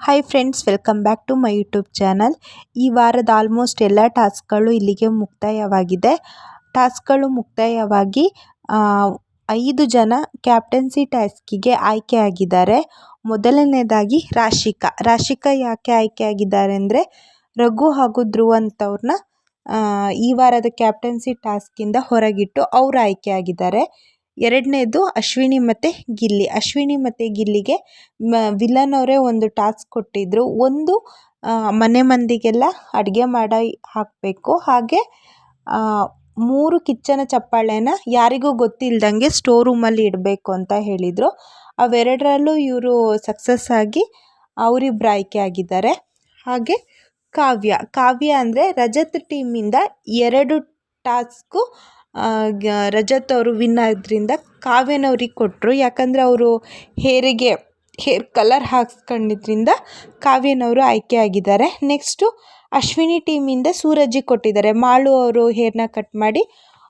Hi friends welcome back to my YouTube channel ಈ ವಾರದ almost ಎಲ್ಲ ಟಾಸ್ಕ್ಗಳು ಇಲ್ಲಿಗೆ ಮುಕ್ತಾಯವಾಗಿದೆ. ಟಾಸ್ಕ್ಗಳು ಮುಕ್ತಾಯವಾಗಿ ಐದು ಜನ ಕ್ಯಾಪ್ಟನ್ಸಿ ಟಾಸ್ಕಿಗೆ ಆಯ್ಕೆಯಾಗಿದ್ದಾರೆ ಮೊದಲನೇದಾಗಿ ರಾಶಿಕಾ. ರಾಶಿಕಾ ಯಾಕೆ ಆಯ್ಕೆಯಾಗಿದ್ದಾರೆ ಅಂದರೆ, ರಘು ಹಾಗೂ ಧ್ರುವ ಅಂತವ್ರನ್ನ ಈ ವಾರದ ಕ್ಯಾಪ್ಟನ್ಸಿ ಟಾಸ್ಕಿಂದ ಹೊರಗಿಟ್ಟು ಅವರು ಆಯ್ಕೆಯಾಗಿದ್ದಾರೆ ಎರಡನೇದು ಅಶ್ವಿನಿ ಮತ್ತು ಗಿಲ್ಲಿ. ಅಶ್ವಿನಿ ಮತ್ತು ಗಿಲ್ಲಿಗೆ ಮ ವಿಲನ್ ಅವರೇ ಒಂದು ಟಾಸ್ಕ್ ಕೊಟ್ಟಿದ್ದರು ಒಂದು ಮನೆ ಮಂದಿಗೆಲ್ಲ ಅಡುಗೆ ಮಾಡ ಹಾಕಬೇಕು. ಹಾಗೆ ಮೂರು ಕಿಚ್ಚನ ಚಪ್ಪಾಳೆನ ಯಾರಿಗೂ ಗೊತ್ತಿಲ್ದಂಗೆ ಸ್ಟೋರ್ ರೂಮಲ್ಲಿ ಇಡಬೇಕು ಅಂತ ಹೇಳಿದರು. ಅವೆರಡರಲ್ಲೂ ಇವರು ಸಕ್ಸಸ್ ಆಗಿ ಅವರಿಬ್ಬರು ಆಯ್ಕೆ ಆಗಿದ್ದಾರೆ. ಹಾಗೆ, ಕಾವ್ಯ. ಕಾವ್ಯ ಅಂದರೆ ರಜತ್ ಟೀಮಿಂದ ಎರಡು ಟಾಸ್ಕು ರಜತ್ ಅವರು ವಿನ್ ಆದ್ರಿಂದ ಕಾವ್ಯನವ್ರಿಗೆ ಕೊಟ್ಟರು ಯಾಕಂದರೆ ಅವರು ಹೇರಿಗೆ, ಹೇರ್ ಕಲರ್ ಹಾಕ್ಸ್ಕೊಂಡಿದ್ರಿಂದ ಕಾವ್ಯನವರು ಆಯ್ಕೆ ಆಗಿದ್ದಾರೆ. ನೆಕ್ಸ್ಟು ಅಶ್ವಿನಿ ಟೀಮಿಂದ ಸೂರಜ್ಜಿಗೆ ಕೊಟ್ಟಿದ್ದಾರೆ. ಮಾಳು ಅವರು ಹೇರ್ನ ಕಟ್ ಮಾಡಿ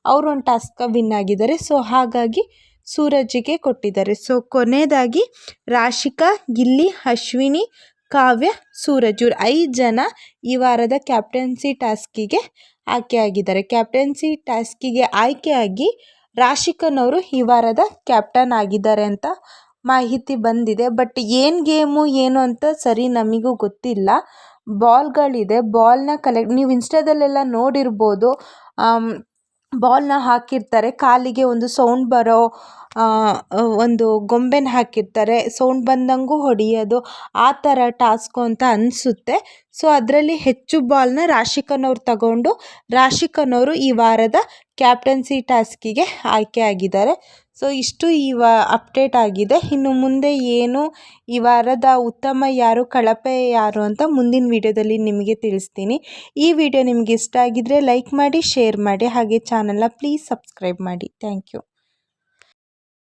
ಅವರು ಒಂದು ಟಾಸ್ಕ ವಿನ್ ಆಗಿದ್ದಾರೆ. ಸೊ ಹಾಗಾಗಿ ಸೂರಜಿಗೆ ಕೊಟ್ಟಿದ್ದಾರೆ. ಸೊ ಕೊನೆಯದಾಗಿ ರಾಶಿಕಾ, ಗಿಲ್ಲಿ, ಅಶ್ವಿನಿ ಕಾವ್ಯ ಸೂರಜೂರ್. ಐದು ಜನ ಈ ವಾರದ ಕ್ಯಾಪ್ಟನ್ಸಿ ಟಾಸ್ಕಿಗೆ ಆಯ್ಕೆಯಾಗಿದ್ದಾರೆ ಕ್ಯಾಪ್ಟನ್ಸಿ ಟಾಸ್ಕಿಗೆ ಆಯ್ಕೆಯಾಗಿ ರಾಶಿಕನವರು ಈ ವಾರದ ಕ್ಯಾಪ್ಟನ್ ಆಗಿದ್ದಾರೆ ಅಂತ ಮಾಹಿತಿ ಬಂದಿದೆ. ಬಟ್ ಏನು ಗೇಮು ಏನು ಅಂತ ಸರಿ ನಮಗೂ ಗೊತ್ತಿಲ್ಲ. ಬಾಲ್ಗಳಿದೆ ಬಾಲ್ನ ಕಲೆಕ್ಟ್ ನೀವು ಇನ್ಸ್ಟಾದಲ್ಲೆಲ್ಲ ನೋಡಿರ್ಬೋದು. ಬಾಲ್ನ ಹಾಕಿರ್ತಾರೆ. ಕಾಲಿಗೆ ಒಂದು ಸೌಂಡ್ ಬರೋ ಒಂದು ಗೊಂಬೆನ ಹಾಕಿರ್ತಾರೆ. ಸೌಂಡ್ ಬಂದಂಗೂ ಹೊಡೆಯೋದು. ಆ ಥರ ಟಾಸ್ಕು ಅಂತ ಅನಿಸುತ್ತೆ. ಸೊ, ಅದರಲ್ಲಿ ಹೆಚ್ಚು ಬಾಲ್ನ ರಾಶಿಕನವ್ರು ತಗೊಂಡು ರಾಶಿಕನವರು ಈ ವಾರದ ಕ್ಯಾಪ್ಟನ್ಸಿ ಟಾಸ್ಕಿಗೆ ಆಯ್ಕೆ ಆಗಿದ್ದಾರೆ. ಸೊ, ಇಷ್ಟು ಈ ವಾ, ಅಪ್ಡೇಟ್ ಆಗಿದೆ. ಇನ್ನು ಮುಂದೆ ಏನು ಈ ವಾರದ ಉತ್ತಮ ಯಾರು, ಕಳಪೆ ಯಾರು ಅಂತ ಮುಂದಿನ ವಿಡಿಯೋದಲ್ಲಿ ನಿಮಗೆ ತಿಳಿಸ್ತೀನಿ. ಈ ವಿಡಿಯೋ ನಿಮಗೆ ಇಷ್ಟ ಆಗಿದ್ದರೆ ಲೈಕ್ ಮಾಡಿ, ಶೇರ್ ಮಾಡಿ, ಹಾಗೆ ಚಾನಲ್ನ ಪ್ಲೀಸ್ ಸಬ್ಸ್ಕ್ರೈಬ್ ಮಾಡಿ. Thank you.